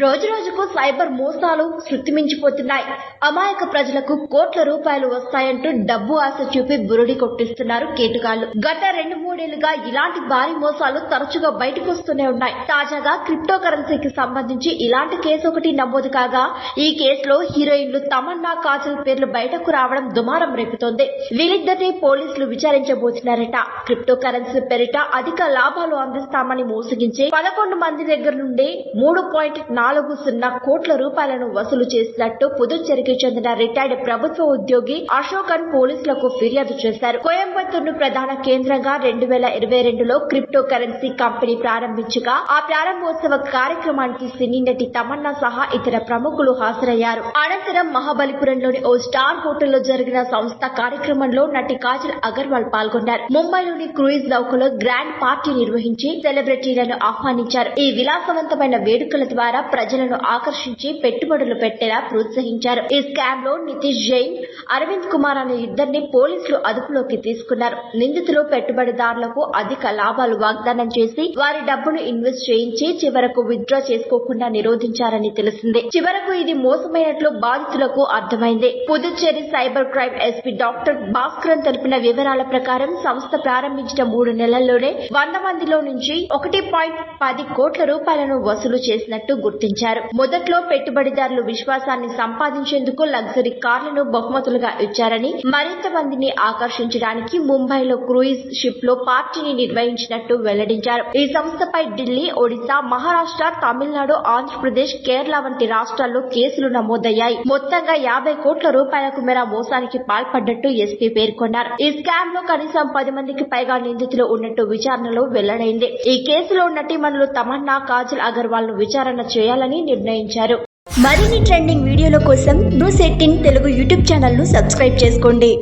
రోజు రోజుకు సైబర్ మోసాలు శృతిమించిపోతున్నాయి. అమాయక ప్రజలకు కోట్ల రూపాయలు వస్తాయంటూ డబ్బు ఆశ చూపి బురుడి కొట్టిస్తున్నారు కేటుగాళ్ళు గత రెండు మూడేళ్ళుగా ఇలాంటి భారీ మోసాలు తరచుగా బయటకు వస్తూనే ఉన్నాయి. తాజాగా క్రిప్టో కరెన్సీకి సంబంధించి ఇలాంటి కేసు ఒకటి నమోదు కాగా ఈ కేసులో హీరోయిన్లు తమన్నా కాజల్ పేర్లు బయటకు రావడం దుమారం రేపుతోంది. వీళ్ళిద్దరిని పోలీసులు విచారించబోతున్నారట. క్రిప్టో కరెన్సీ పేరిట అధిక లాభాలు అందిస్తామని మోసగించి పదకొండు మంది దగ్గర నుండి మూడు పాయింట్ నాలుగు సున్నా కోట్ల రూపాయలను వసూలు చేసినట్టు పుదుచ్చేరికి చెందిన రిటైర్డ్ ప్రభుత్వ ఉద్యోగి అశోకన్ పోలీసులకు ఫిర్యాదు చేశారు. కోయంబత్తూరును ప్రధాన కేంద్రంగా రెండు వేల ఇరవై రెండులో క్రిప్టో కరెన్సీ కంపెనీ ప్రారంభించగా ఆ ప్రారంభోత్సవ కార్యక్రమానికి సినీ నటి తమన్నా సహా ఇతర ప్రముఖులు హాజరయ్యారు. అనంతరం మహాబలిపురంలోని ఓ స్టార్ హోటల్లో జరిగిన సంస్థ కార్యక్రమంలో నటి కాజల్ అగర్వాల్ పాల్గొన్నారు. ముంబైలోని క్రూయిజ్ నౌకలో గ్రాండ్ పార్టీ నిర్వహించి సెలబ్రిటీలను ఆహ్వానించారు. ఈ విలాసవంతమైన వేడుకల ద్వారా ప్రజలను ఆకర్షించి పెట్టుబడులు పెట్టేలా ప్రోత్సహించారు. ఈ స్కామ్లో నితీష్ జైన్ అరవింద్ కుమార్ అనే ఇద్దరిని పోలీసులు అదుపులోకి తీసుకున్నారు. నిందితులు పెట్టుబడిదారులకు అధిక లాభాలు వాగ్దానం చేసి వారి డబ్బును ఇన్వెస్ట్ చేయించి చివరకు విత్డ్రా చేసుకోకుండా నిరోధించారని తెలిసింది. చివరకు ఇది మోసమైనట్లు బాధితులకు అర్థమైంది. Puducherry cyber crime SP doctor Bhaskaran తెలిపిన వివరాల ప్రకారం సంస్థ ప్రారంభించిన మూడు నెలల్లోనే వంద మందిలో నుంచి ఒకటి పాయింట్ పది కోట్ల రూపాయలను వసూలు చేసినట్టు గుర్తు గుర్తించారు మొదట్లో పెట్టుబడిదారులు విశ్వాసాన్ని సంపాదించేందుకు లగ్జరీ కార్లను బహుమతులుగా ఇచ్చారని మరింత మందిని ఆకర్షించడానికి ముంబైలో క్రూయిజ్ షిప్లో పార్టీని నిర్వహించినట్టు వెల్లడించారు. ఈ సంస్థపై ఢిల్లీ ఒడిశా మహారాష్ట్ర తమిళనాడు ఆంధ్రప్రదేశ్ కేరళ వంటి రాష్ట్రాల్లో కేసులు నమోదయ్యాయి. మొత్తంగా యాభై కోట్ల రూపాయలకు మేర మోసానికి పాల్పడ్డట్టు ఎస్పీ పేర్కొన్నారు. ఈ స్కామ్లో కనీసం పది మందికి పైగా నిందితులు ఉన్నట్టు విచారణలో వెల్లడైంది. ఈ కేసులో నటీమణులు తమన్నా కాజల్ అగర్వాల్ను విచారణ చేయాలని నిర్ణయించారు. మరిన్ని ట్రెండింగ్ వీడియోల కోసం న్యూస్ ఎయిటీన్ తెలుగు యూట్యూబ్ ఛానల్ను సబ్స్క్రైబ్ చేసుకోండి.